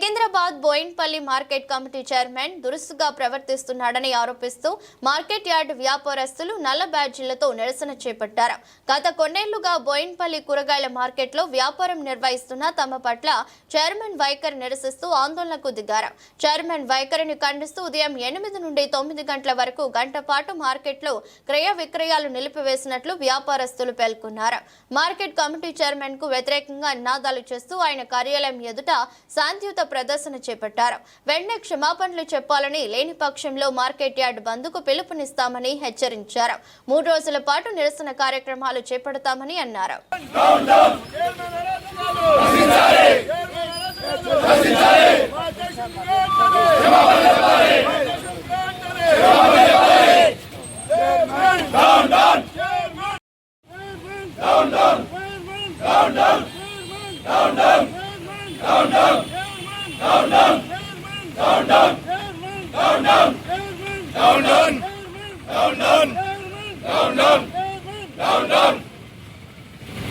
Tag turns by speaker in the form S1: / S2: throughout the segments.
S1: Secunderabad Boinpally market committee chairman దురుసుగా ప్రవర్తిస్తున్నాడని ఆరోపిస్తూ మార్కెట్ యార్డ్ వ్యాపారస్తులు నల్ల బ్యాడ్జీలతో నిరసన చేపట్టారు. గత కొన్నేళ్ళుగా బోయిన్పల్లి కూరగాయల మార్కెట్లో వ్యాపారం నిర్వహిస్తున్న తమ పట్ల చైర్మన్ వైఖరి నిరసిస్తూ ఆందోళనకు దిగారు. చైర్మన్ వైఖరిని ఖండిస్తూ ఉదయం ఎనిమిది నుండి తొమ్మిది గంటల వరకు గంట పాటు మార్కెట్లో క్రయ విక్రయాలు నిలిపివేసినట్లు వ్యాపారస్తులు పేర్కొన్నారు. మార్కెట్ కమిటీ చైర్మన్కు వ్యతిరేకంగా నినాదాలు చేస్తూ ఆయన కార్యాలయం ఎదుట శాంతియుత ప్రదర్శన చేపట్టారు. వెంటనే క్షమాపణలు చెప్పాలని లేని పక్షంలో మార్కెట్ యార్డ్ బంద్కు పిలుపునిస్తామని హెచ్చరించారు. మూడు రోజుల పాటు నిరసన కార్యక్రమాలు చేపడతామని అన్నారు.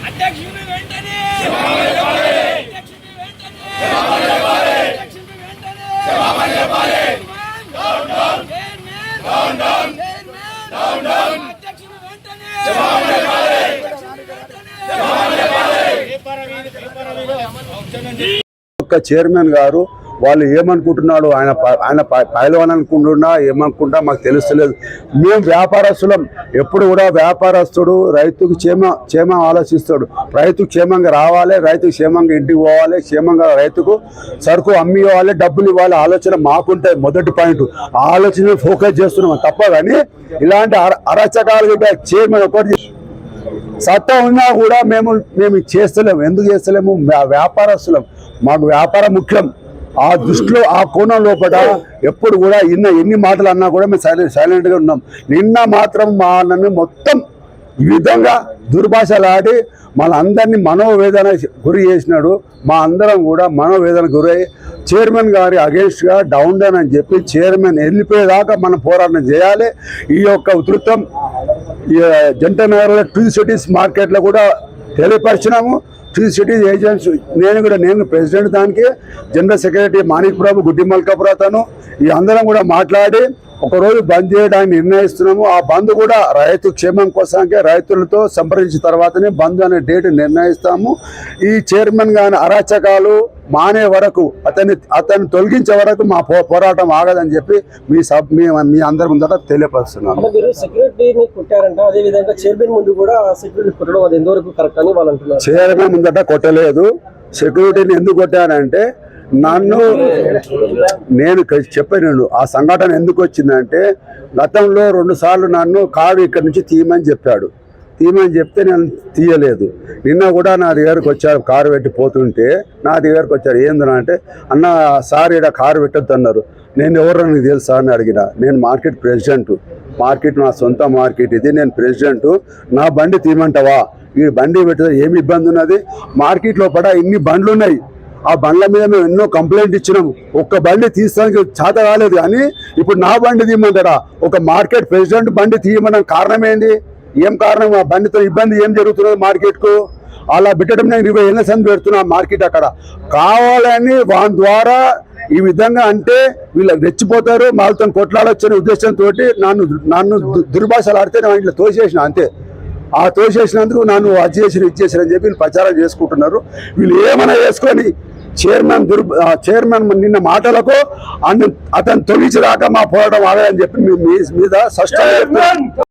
S2: అధ్యక్షుడి వెంటనే అధ్యక్షుడి వెంటనే అధ్యక్షుడి వెంటనే అధ్యక్షుడి వెంటనే
S3: యొక్క చైర్మన్ గారు వాళ్ళు ఏమనుకుంటున్నాడు ఆయన ప- ఆయన పైలవాన్ అనుకుంటున్నా ఏమనుకుంటా మాకు తెలుస్తలేదు. మేము వ్యాపారస్తులం. ఎప్పుడు కూడా వ్యాపారస్తుడు రైతుకు క్షేమ క్షేమం ఆలోచిస్తాడు. రైతు క్షేమంగా రావాలి రైతు క్షేమంగా ఇంటికి పోవాలి క్షేమంగా రైతుకు సరుకు అమ్మి ఇవ్వాలి డబ్బులు ఇవ్వాలి ఆలోచన మాకుంటే మొదటి పాయింట్. ఆ ఆలోచన ఫోకస్ చేస్తున్నాం తప్ప కానీ ఇలాంటి అర- అరాచకాలు చైర్మన్ ఒకటి సత్తా ఉన్నా కూడా మేము మేము చేస్తలేము. ఎందుకు చేస్తలేము? వ్యాపారస్తులం. మాకు వ్యాపారం ముఖ్యం. ఆ దృష్టిలో ఆ కోణం లోపల ఎప్పుడు కూడా ఇన్న ఎన్ని మాటలు అన్నా కూడా మేము సైలెంట్ సైలెంట్గా ఉన్నాం. నిన్న మాత్రం మా నన్ను మొత్తం ఈ విధంగా దుర్భాషలాడి మన అందరినీ మనోవేదన గురి చేసినాడు. మా అందరం కూడా మనోవేదన గురై చైర్మన్ గారి అగేన్స్ట్గా డౌన్ డౌన్ అని చెప్పి చైర్మన్ వెళ్ళిపోయేదాకా మనం పోరాటం చేయాలి. ఈ యొక్క ఉధృతం జంట నగర్లో ట్రీ సిటీస్ మార్కెట్లో కూడా తెలియపరిచినాము. ట్రీ సిటీస్ ఏజెంట్స్ నేను కూడా నేను ప్రెసిడెంట్ దానికి జనరల్ సెక్రటరీ మాణిక్ ప్రభు గుడ్డి మల్కాపురాతను ఈ అందరం కూడా మాట్లాడి ఒకరోజు బంద్ చేయడానికి నిర్ణయిస్తున్నాము. ఆ బంద్ కూడా రైతు క్షేమం కోసానికే రైతులతో సంప్రదించిన తర్వాతనే బంద్ అనే డేట్ నిర్ణయిస్తాము. ఈ చైర్మన్ గాని అరాచకాలు మానే వరకు అతన్ని అతన్ని తొలగించే వరకు మా పోరాటం ఆగదని చెప్పి మీ సబ్ మీ మీ అందరి ముందట తెలియపరుస్తున్నాను.
S4: సెక్యూరిటీని కొట్టారంట. అదే విధంగా చైర్మన్ ముందు కూడా సెక్యూరిటీ కొట్టడం అది ఎంతవరకు కరెక్ట్ అని వాళ్ళు అంటున్నారు.
S3: చైర్మన్ ముందట కొట్టలేదు. సెక్యూరిటీని ఎందుకు కొట్టానంటే నన్ను నేను చెప్పాను ఆ సంఘటన ఎందుకు వచ్చిందంటే గతంలో రెండు సార్లు నన్ను కారు ఇక్కడి నుంచి తీయమని చెప్పాడు. తీయమని చెప్తే నేను తీయలేదు. నిన్న కూడా నా దగ్గరకు వచ్చారు కారు పెట్టి పోతుంటే నా దగ్గరకు వచ్చారు. ఏందన్నా అంటే అన్న సార్ ఇక్కడ కారు పెట్టద్దు అన్నారు. నేను ఎవరు నీకు తెలుసా అని అడిగిన నేను మార్కెట్ ప్రెసిడెంట్. మార్కెట్ నా సొంత మార్కెట్ ఇది నేను ప్రెసిడెంట్. నా బండి తీయమంటావా? ఈ బండి పెట్టదా ఏమి ఇబ్బంది ఉన్నది? మార్కెట్ లోపల ఇన్ని బండ్లు ఉన్నాయి ఆ బండ్ల మీద మేము ఎన్నో కంప్లైంట్ ఇచ్చినాము. ఒక్క బండి తీసుకోడానికి చేత కాలేదు కానీ ఇప్పుడు నా బండి తీయమంటాడా ఒక మార్కెట్ ప్రెసిడెంట్ బండి తీయమన్న కారణం ఏంది? ఏం కారణం? ఆ బండితో ఇబ్బంది ఏం జరుగుతున్నది మార్కెట్కు? అలా పెట్టడం నేను ఇరవై ఏళ్ళ సంది పెడుతున్నా మార్కెట్ అక్కడ. కావాలని వాని ద్వారా ఈ విధంగా అంటే వీళ్ళు రెచ్చిపోతారు వాళ్ళతో కొట్లాడొచ్చనే ఉద్దేశంతో నన్ను నన్ను దుర్భాషలు ఆడితే నేను ఇట్లా తోసేసిన అంతే. ఆ తోసేసినందుకు నన్ను అది చేసిన ఇది చేసిన అని చెప్పి వీళ్ళు ప్రచారం చేసుకుంటున్నారు. వీళ్ళు ఏమైనా చేసుకొని చైర్మన్ దుర్ చైర్మన్ నిన్న మాటలకు అన్ని అతను తొలిచిదాకా మా పోరాటం ఆగదని చెప్పి మీ మీద స్పష్టంగా